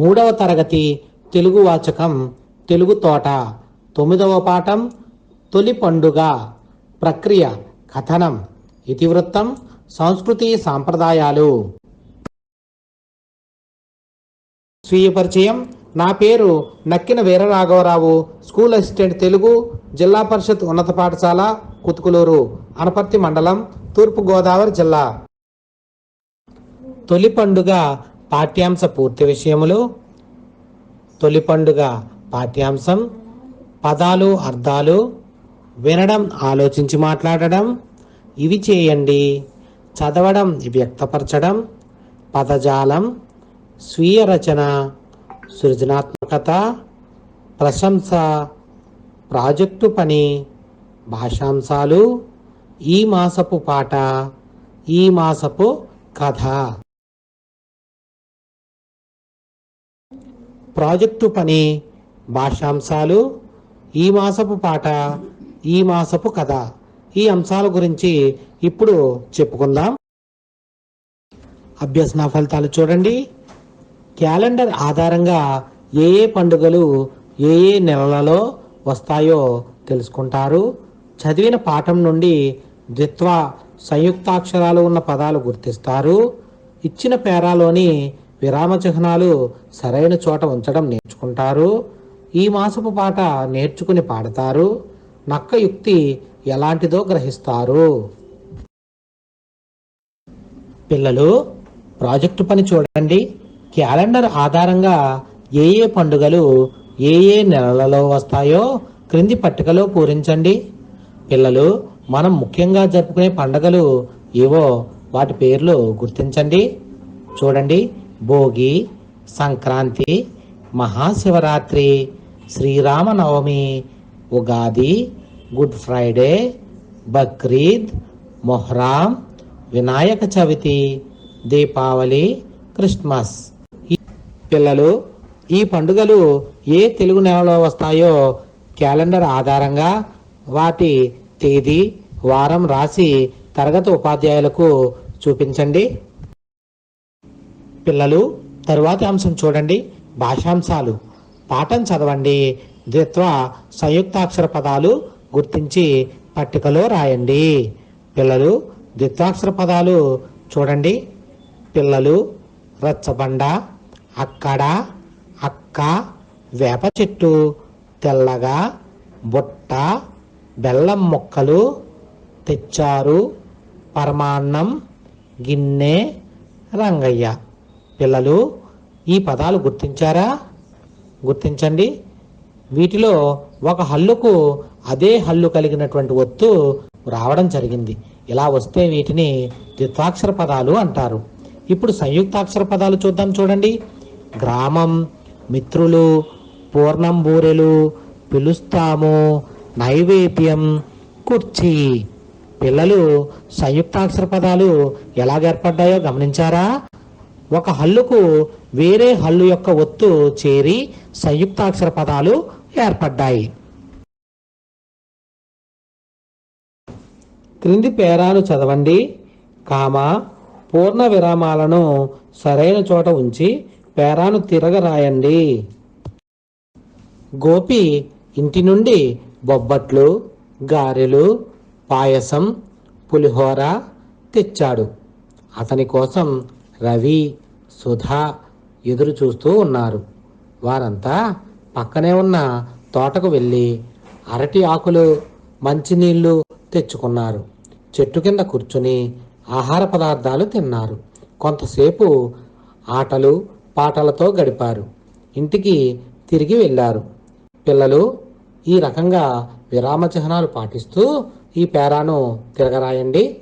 మూడవ తరగతి తెలుగు వాచకం తెలుగు తోట. తొమ్మిదవ పాఠం తొలి పండుగ. ప్రక్రియ కథనం ఇతివృత్తం సంస్కృతి సాంప్రదాయాలు. స్వీయ పరిచయం నా పేరు నక్కిన వీరరాఘవరావు స్కూల్ అసిస్టెంట్ తెలుగు జిల్లా పరిషత్ ఉన్నత పాఠశాల కుతుకులూరు అనపర్తి మండలం తూర్పుగోదావరి జిల్లా. తొలి పండుగ పాఠ్యాంశ పూర్తి విషయములు తొలి పండుగ పాఠ్యాంశం పదాలు అర్థాలు వినడం ఆలోచించి మాట్లాడడం ఇవి చేయండి. చదవడం వ్యక్తపరచడం పదజాలం స్వీయ రచన సృజనాత్మకత ప్రశంస ప్రాజెక్టు పని భాషాంశాలు ఈ మాసపు పాట ఈ మాసపు కథ. ప్రాజెక్టు పని భాషాంశాలు ఈ మాసపు పాట ఈ మాసపు కథ ఈ అంశాల గురించి ఇప్పుడు చెప్పుకుందాం. అభ్యసన ఫలితాలు చూడండి. క్యాలెండర్ ఆధారంగా ఏ ఏ పండుగలు ఏ ఏ నెలలలో వస్తాయో తెలుసుకుంటారు. చదివిన పాఠం నుండి ద్విత్వ సంయుక్తాక్షరాలు ఉన్న పదాలు గుర్తిస్తారు. ఇచ్చిన పేరాలోని విరామ చిహ్నాలు సరైన చోట ఉంచడం నేర్చుకుంటారు. ఈ మాసపు పాట నేర్చుకుని పాడతారు. నక్క యుక్తి ఎలాంటిదో గ్రహిస్తారు. పిల్లలు ప్రాజెక్టు పని చూడండి. క్యాలెండర్ ఆధారంగా ఏ ఏ పండుగలు ఏ ఏ నెలలలో వస్తాయో క్రింది పట్టికలో పూరించండి. పిల్లలు మనం ముఖ్యంగా జరుపుకునే పండుగలు ఏవో వాటి పేర్లు గుర్తించండి. చూడండి Bhogi Sankranti Mahashivratri Sriramanavami Ugadi good Friday Bakrid Muharram Vinayaka Chavithi Deepavali Christmas. పిల్లలు ఈ పండుగలు ఏ తెలుగు నెలలో వస్తాయో క్యాలెండర్ ఆధారంగా వాటి తేదీ వారం రాసి తరగతి ఉపాధ్యాయులకు చూపించండి. పిల్లలు తరువాతి అంశం చూడండి. భాషాంశాలు. పాఠం చదవండి. ద్విత్వ సంయుక్తాక్షర పదాలు గుర్తించి పట్టికలో రాయండి. పిల్లలు ద్విత్వాక్షర పదాలు చూడండి. పిల్లలు రచ్చబండ అక్కడ అక్క వేప చెట్టు తెల్లగా బుట్ట బెల్లం ముక్కలు తెచ్చారు పరమాన్నం గిన్నె రంగయ్య. పిల్లలు ఈ పదాలు గుర్తించారా? గుర్తించండి. వీటిలో ఒక హల్లుకు అదే హల్లు కలిగినటువంటి ఒత్తు రావడం జరిగింది. ఇలా వస్తే వీటిని ద్విత్వాక్షర పదాలు అంటారు. ఇప్పుడు సంయుక్తాక్షర పదాలు చూద్దాం చూడండి. గ్రామం మిత్రులు పూర్ణం బూరెలు పిలుస్తాము నైవేద్యం కుర్చీ. పిల్లలు సంయుక్తాక్షర పదాలు ఎలాగ ఏర్పడ్డాయో గమనించారా? ఒక హల్లుకు వేరే హల్లు యొక్క ఒత్తు చేరి సంయుక్తాక్షర పదాలు ఏర్పడ్డాయి. క్రింది పేరాను చదవండి. కామ పూర్ణ విరామాలను సరైన చోట ఉంచి పేరాను తిరగరాయండి గోపి ఇంటి నుండి బొబ్బట్లు గారెలు పాయసం పులిహోర తెచ్చాడు. అతని కోసం రవి సుధా ఎదురు చూస్తూ ఉన్నారు. వారంతా పక్కనే ఉన్న తోటకు వెళ్ళి అరటి ఆకులు మంచినీళ్ళు తెచ్చుకున్నారు. చెట్టు కింద కూర్చుని ఆహార పదార్థాలు తిన్నారు. కొంతసేపు ఆటలు పాటలతో గడిపారు. ఇంటికి తిరిగి వెళ్ళారు. పిల్లలు ఈ రకంగా విరామ చిహ్నాలు పాటిస్తూ ఈ పేరాను తిరగరాయండి.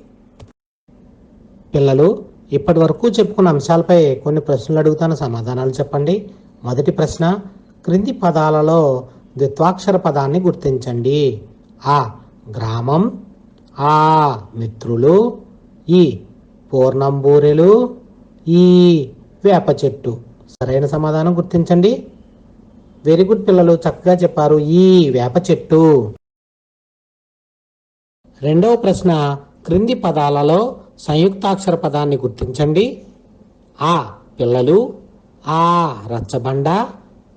పిల్లలు ఇప్పటి వరకు చెప్పుకున్న అంశాలపై కొన్ని ప్రశ్నలు అడుగుతాను. సమాధానాలు చెప్పండి. మొదటి ప్రశ్న క్రింది పదాలలో ద్విత్వాక్షర పదాన్ని గుర్తించండి. ఆ గ్రామం ఆ మిత్రులు ఈ పూర్ణంబూరెలు ఈ వేప చెట్టు. సరైన సమాధానం గుర్తించండి. వెరీ గుడ్ పిల్లలు చక్కగా చెప్పారు. ఈ వేప చెట్టు. రెండవ ప్రశ్న క్రింది పదాలలో సంయుక్తాక్షర పదాన్ని గుర్తించండి. ఆ పిల్లలు ఆ రచ్చబండ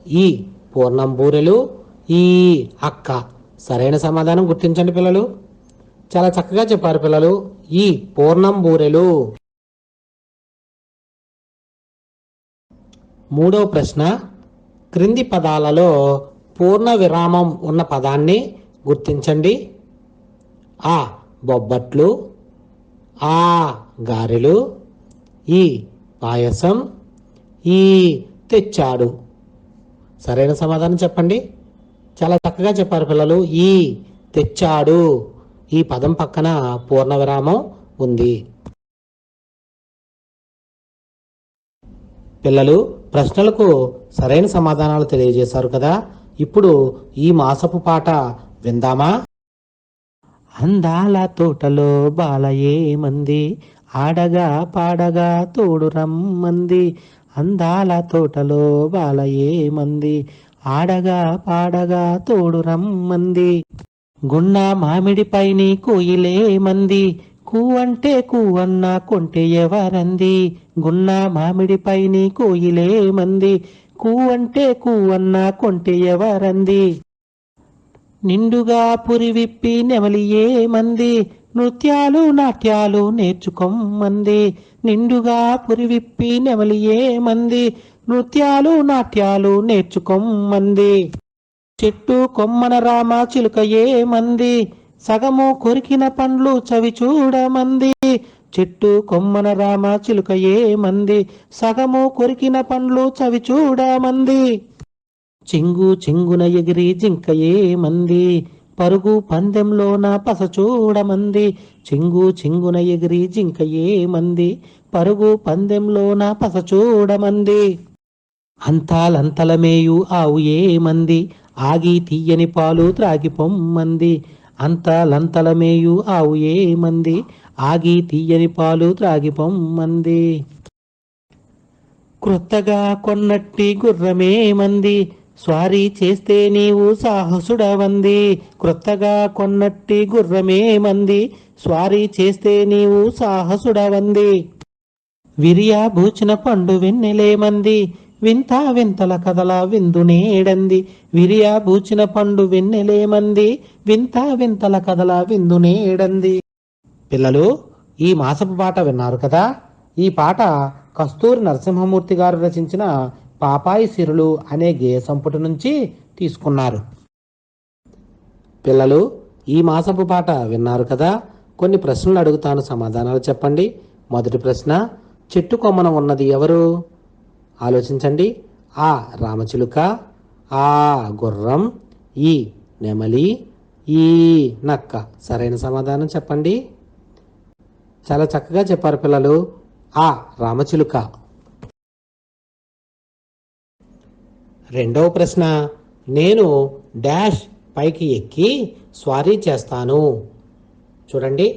ఈ పూర్ణం బూరెలు ఈ అక్క. సరైన సమాధానం గుర్తించండి పిల్లలు. చాలా చక్కగా చెప్పారు పిల్లలు. ఈ పూర్ణం బూరెలు. మూడవ ప్రశ్న. క్రింది పదాలలో పూర్ణ విరామం ఉన్న పదాన్ని గుర్తించండి. ఆ బొబ్బట్లు ఆ గారెలు ఈ పాయసం ఈ తెచ్చాడు. సరైన సమాధానం చెప్పండి. చాలా చక్కగా చెప్పారు పిల్లలు. ఈ తెచ్చాడు. ఈ పదం పక్కన పూర్ణ విరామం ఉంది. పిల్లలు ప్రశ్నలకు సరైన సమాధానాలు తెలియజేశారు కదా. ఇప్పుడు ఈ మాసపు పాట విందామా? అందాల తోటలో బాలయేమంది ఆడగా పాడగా తోడు రమ్మంది. అందాల తోటలో బాలయేమంది ఆడగా పాడగా తోడు రమ్మంది. గున్న మామిడిపైని కోయిలేమంది కూ అంటే కూ అన్న కొంటె ఎవరంది? గున్న మామిడిపైని కోయిలే మంది. కూ అంటే కూ అన్న ఎవరంది? నిండుగా పురివిప్పి నెమలియే మంది నృత్యాలు నాట్యాలు నేర్చుకొమ్మంది నిండుగా పురివిప్పి నెమలియే మంది నృత్యాలు నాట్యాలు నేర్చుకొమ్మంది చెట్టు కొమ్మన రామ చిలుకయే మంది సగము కొరికిన పండ్లు చవి చూడమంది చెట్టు కొమ్మన రామ చిలుకయే మంది సగము కొరికిన పండ్లు చవి చూడమంది చెంగు చెంగున ఎగిరి జింకయే మంది. పరుగు పందెంలోన పస చూడమంది చెంగు చెంగున ఎగిరి జింకయే మంది. పరుగు పందెంలోన పస చూడమంది అంతాలంతలమేయు ఆవు ఏ మంది? ఆగి తీయని పాలు త్రాగి పొమ్మంది. అంతాలంతలమేయు ఆవు ఏ మంది? ఆగి తీయని పాలు త్రాగి పొమ్మంది. క్రొత్తగా కొన్నట్టి గుర్రమే మంది. స్వారీ చేస్తే నీవు సాహసుడవంది క్రొత్తగా కొన్నట్టి గుర్రమే మంది. స్వారీ చేస్తే నీవు సాహసుడవంది. విరియా బూచిన పండు వెన్నెలేమంది వింత వింతల కథల విందునేడంది విరియాభూచిన విరియా బూచిన పండు వెన్నెలేమంది వింత వింతల కథల విందునేడంది పిల్లలు ఈ మాసపు పాట విన్నారు కదా? ఈ పాట కస్తూరి నరసింహమూర్తి గారు రచించిన పాపాయి సిరులు అనే గేయ సంపుటి నుంచి తీసుకున్నారు. పిల్లలు ఈ మాసపు పాట విన్నారు కదా? కొన్ని ప్రశ్నలు అడుగుతాను సమాధానాలు చెప్పండి. మొదటి ప్రశ్న చెట్టు కొమ్మన ఉన్నది ఎవరు? ఆలోచించండి. ఆ రామచిలుక ఆ గుర్రం ఈ నెమలి ఈ నక్క. సరైన సమాధానం చెప్పండి. చాలా చక్కగా చెప్పారు పిల్లలు. ఆ రామచిలుక. రెండవ ప్రశ్న నేను డాష్ పైకి ఎక్కి స్వారీ చేస్తాను. చూడండి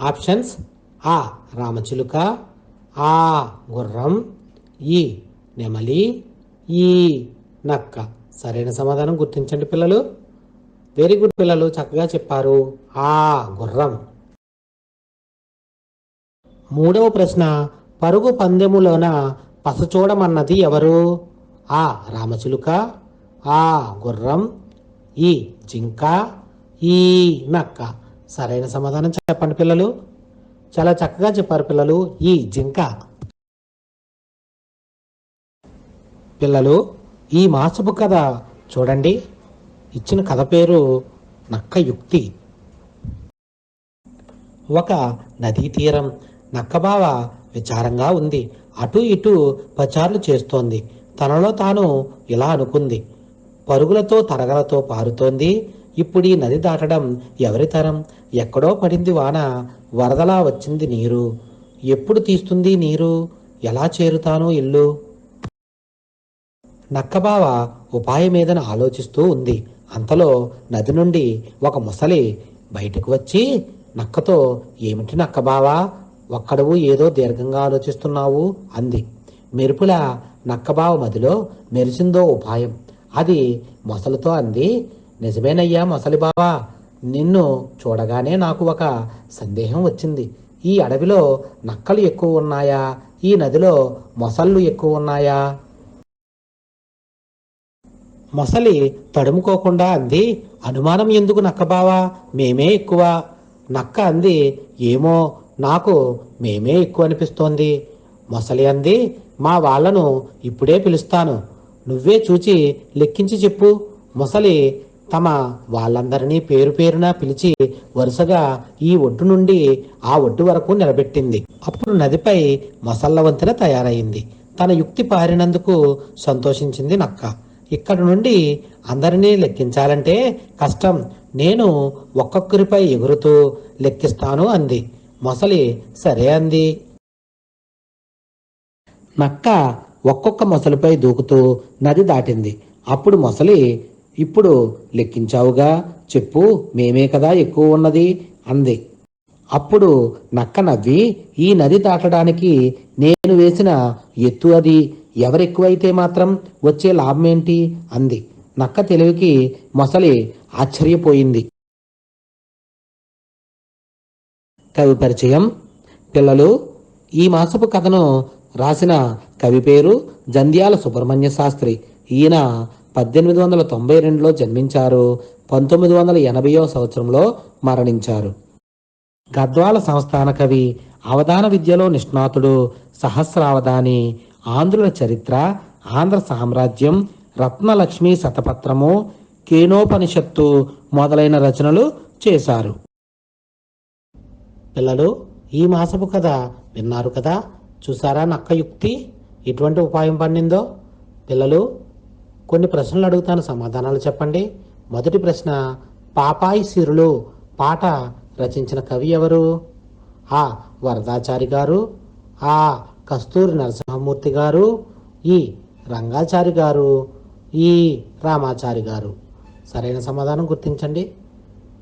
ఆప్షన్స్ ఆ రామచిలుక ఆ గుర్రం ఈ నెమలి ఈ నక్క. సరైన సమాధానం గుర్తించండి పిల్లలు. వెరీ గుడ్ పిల్లలు చక్కగా చెప్పారు. ఆ గుర్రం. మూడవ ప్రశ్న పరుగు పందెములోన పసచూడమన్నది ఎవరు? ఆ రామచిలుక ఆ గుర్రం ఈ జింక ఈ నక్క. సరైన సమాధానం చెప్పండి పిల్లలు. చాలా చక్కగా చెప్పారు పిల్లలు ఈ జింక. పిల్లలు ఈ మాసపు కథ చూడండి. ఇచ్చిన కథ పేరు నక్క యుక్తి. ఒక నదీ తీరం నక్కబావ విచారంగా ఉంది. అటు ఇటు పచార్లు చేస్తోంది. తనలో తాను ఇలా అనుకుంది. పరుగులతో తరగలతో పారుతోంది. ఇప్పుడు ఈ నది దాటడం ఎవరి తరం? ఎక్కడో పడింది వాన. వరదలా వచ్చింది నీరు. ఎప్పుడు తీస్తుంది నీరు? ఎలా చేరుతాను ఇల్లు? నక్కబావ ఉపాయమేదని ఆలోచిస్తూ ఉంది. అంతలో నది నుండి ఒక ముసలి బయటకు వచ్చి నక్కతో ఏమిటి నక్కబావా? ఒక్కడవు ఏదో దీర్ఘంగా ఆలోచిస్తున్నావు? అంది. మెరుపులా నక్కబావ మదిలో మెరిసిందో ఉపాయం. అది మొసలితో అంది నిజమేనయ్యా మొసలి బావా నిన్ను చూడగానే నాకు ఒక సందేహం వచ్చింది. ఈ అడవిలో నక్కలు ఎక్కువ ఉన్నాయా? ఈ నదిలో మొసళ్ళు ఎక్కువ ఉన్నాయా? మొసలి తడుముకోకుండా అంది అనుమానం ఎందుకు నక్కబావా? మేమే ఎక్కువ. నక్క అంది ఏమో నాకు మేమే ఎక్కువ అనిపిస్తోంది. మొసలి అంది మా వాళ్ళను ఇప్పుడే పిలుస్తాను. నువ్వే చూచి లెక్కించి చెప్పు. మొసలి తమ వాళ్ళందరినీ పేరు పేరున పిలిచి వరుసగా ఈ ఒడ్డు నుండి ఆ ఒడ్డు వరకు నిలబెట్టింది. అప్పుడు నదిపై మొసళ్ళ వంతెన తయారైంది. తన యుక్తి పారినందుకు సంతోషించింది నక్క. ఇక్కడి నుండి అందరినీ లెక్కించాలంటే కష్టం. నేను ఒక్కొక్కరిపై ఎగురుతూ లెక్కిస్తాను అంది. మొసలి సరే అంది. నక్క ఒక్కొక్క మొసలిపై దూకుతూ నది దాటింది. అప్పుడు మొసలి ఇప్పుడు లెక్కించావుగా చెప్పు మేమే కదా ఎక్కువ ఉన్నది అంది. అప్పుడు నక్క నవ్వి ఈ నది దాటడానికి నేను వేసిన ఎత్తు అది ఎవరెక్కువైతే మాత్రం వచ్చే లాభం ఏంటి అంది. నక్క తెలివికి మొసలి ఆశ్చర్యపోయింది. కవి పరిచయం పిల్లలు ఈ మాసపు కథను రాసిన కవి పేరు జంధ్యాల సుబ్రహ్మణ్య శాస్త్రి. ఈయన పద్దెనిమిది వందల తొంభై రెండులో జన్మించారు. పంతొమ్మిది వందల ఎనభైవ సంవత్సరంలో మరణించారు. గద్వాల సంస్థాన కవి అవధాన విద్యలో నిష్ణాతుడు సహస్రావధాని ఆంధ్రుల చరిత్ర ఆంధ్ర సామ్రాజ్యం రత్నలక్ష్మి శతపత్రము కేనోపనిషత్తు మొదలైన రచనలు చేశారు. పిల్లలు ఈ మాసపు కథ విన్నారు కదా? చూసారా? నక్క యుక్తి ఎటువంటి ఉపాయం పండిందో పిల్లలు కొన్ని ప్రశ్నలు అడుగుతాను సమాధానాలు చెప్పండి. మొదటి ప్రశ్న పాపాయి సిరులు పాట రచించిన కవి ఎవరు? ఆ వరదాచారి గారు. ఆ కస్తూరి నరసింహమూర్తి గారు. ఈ రంగాచారి గారు. ఈ రామాచారి గారు. సరైన సమాధానం గుర్తించండి.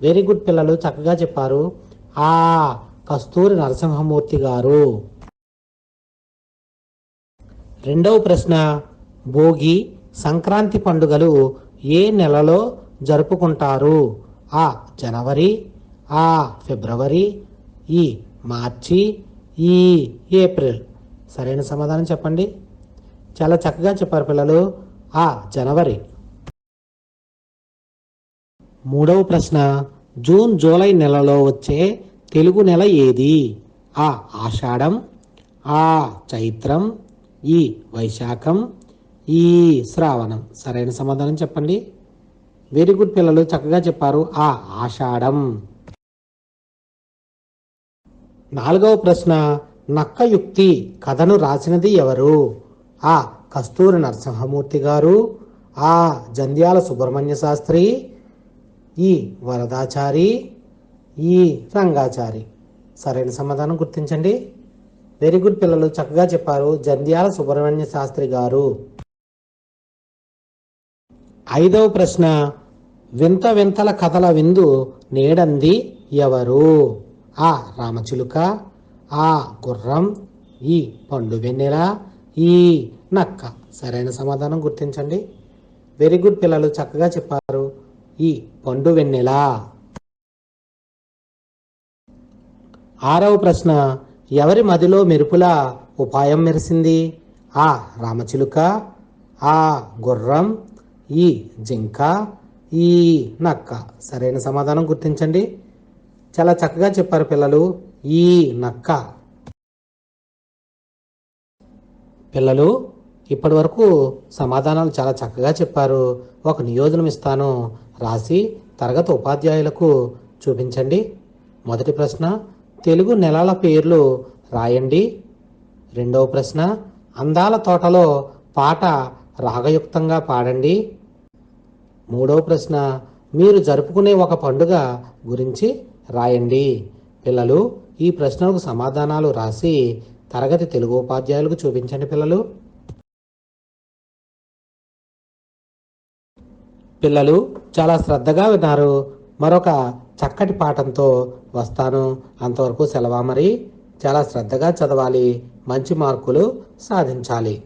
వెరీ గుడ్ పిల్లలు చక్కగా చెప్పారు. ఆ కస్తూరి నరసింహమూర్తి గారు. రెండవ ప్రశ్న భోగి సంక్రాంతి పండుగలు ఏ నెలలో జరుపుకుంటారు? ఆ జనవరి ఆ ఫిబ్రవరి ఈ మార్చి ఈ ఏప్రిల్. సరైన సమాధానం చెప్పండి. చాలా చక్కగా చెప్పారు పిల్లలు. ఆ జనవరి. మూడవ ప్రశ్న జూన్ జూలై నెలలో వచ్చే తెలుగు నెల ఏది? ఆ ఆషాఢం ఆ చైత్రం ఈ వైశాఖం ఈ శ్రావణం. సరైన సమాధానం చెప్పండి. వెరీ గుడ్ పిల్లలు చక్కగా చెప్పారు. ఆ ఆషాఢం. నాలుగవ ప్రశ్న నక్క యుక్తి కథను రాసినది ఎవరు? ఆ కస్తూరి నరసింహమూర్తి గారు ఆ జంధ్యాల సుబ్రహ్మణ్య శాస్త్రి ఈ వరదాచారి ఈ రంగాచారి. సరైన సమాధానం గుర్తించండి. వెరీ గుడ్ పిల్లలు చక్కగా చెప్పారు జంధ్యాల సుబ్రహ్మణ్య శాస్త్రి గారు. ఐదవ ప్రశ్న వింత వింతల కథల విందు నేడంది ఎవరు? ఆ రామచిలుక ఆ గుర్రం ఈ పండు వెన్నెల ఈ నక్క. సరైన సమాధానం గుర్తించండి. వెరీ గుడ్ పిల్లలు చక్కగా చెప్పారు ఈ పండు వెన్నెల. ఆరవ ప్రశ్న ఎవరి మదిలో మెరుపులా ఉపాయం మెరిసింది? ఆ రామచిలుక ఆ గుర్రం ఈ జింక ఈ నక్క. సరైన సమాధానం గుర్తించండి. చాలా చక్కగా చెప్పారు పిల్లలు. ఈ నక్క. పిల్లలు ఇప్పటి వరకు సమాధానాలు చాలా చక్కగా చెప్పారు. ఒక నియోజనం ఇస్తాను. రాసి తరగతి ఉపాధ్యాయులకు చూపించండి. మొదటి ప్రశ్న తెలుగు నెలల పేర్లు రాయండి. రెండవ ప్రశ్న అందాల తోటలో పాట రాగయుక్తంగా పాడండి. మూడవ ప్రశ్న మీరు జరుపుకునే ఒక పండుగ గురించి రాయండి. పిల్లలు ఈ ప్రశ్నలకు సమాధానాలు రాసి తరగతి తెలుగు ఉపాధ్యాయులకు చూపించండి పిల్లలు. పిల్లలు చాలా శ్రద్ధగా విన్నారు మరొక చక్కటి పాఠంతో వస్తాను. అంతవరకు సెలవా మరి? చాలా శ్రద్ధగా చదవాలి. మంచి మార్కులు సాధించాలి.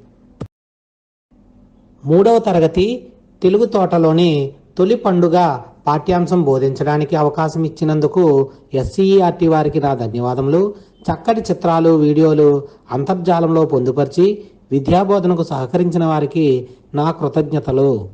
మూడవ తరగతి తెలుగు తోటలోని తొలి పండుగ పాఠ్యాంశం బోధించడానికి అవకాశం ఇచ్చినందుకు ఎస్సీఈఆర్టీ వారికి నా ధన్యవాదములు. చక్కటి చిత్రాలు వీడియోలు అంతర్జాలంలో పొందుపరిచి విద్యాబోధనకు సహకరించిన వారికి నా కృతజ్ఞతలు.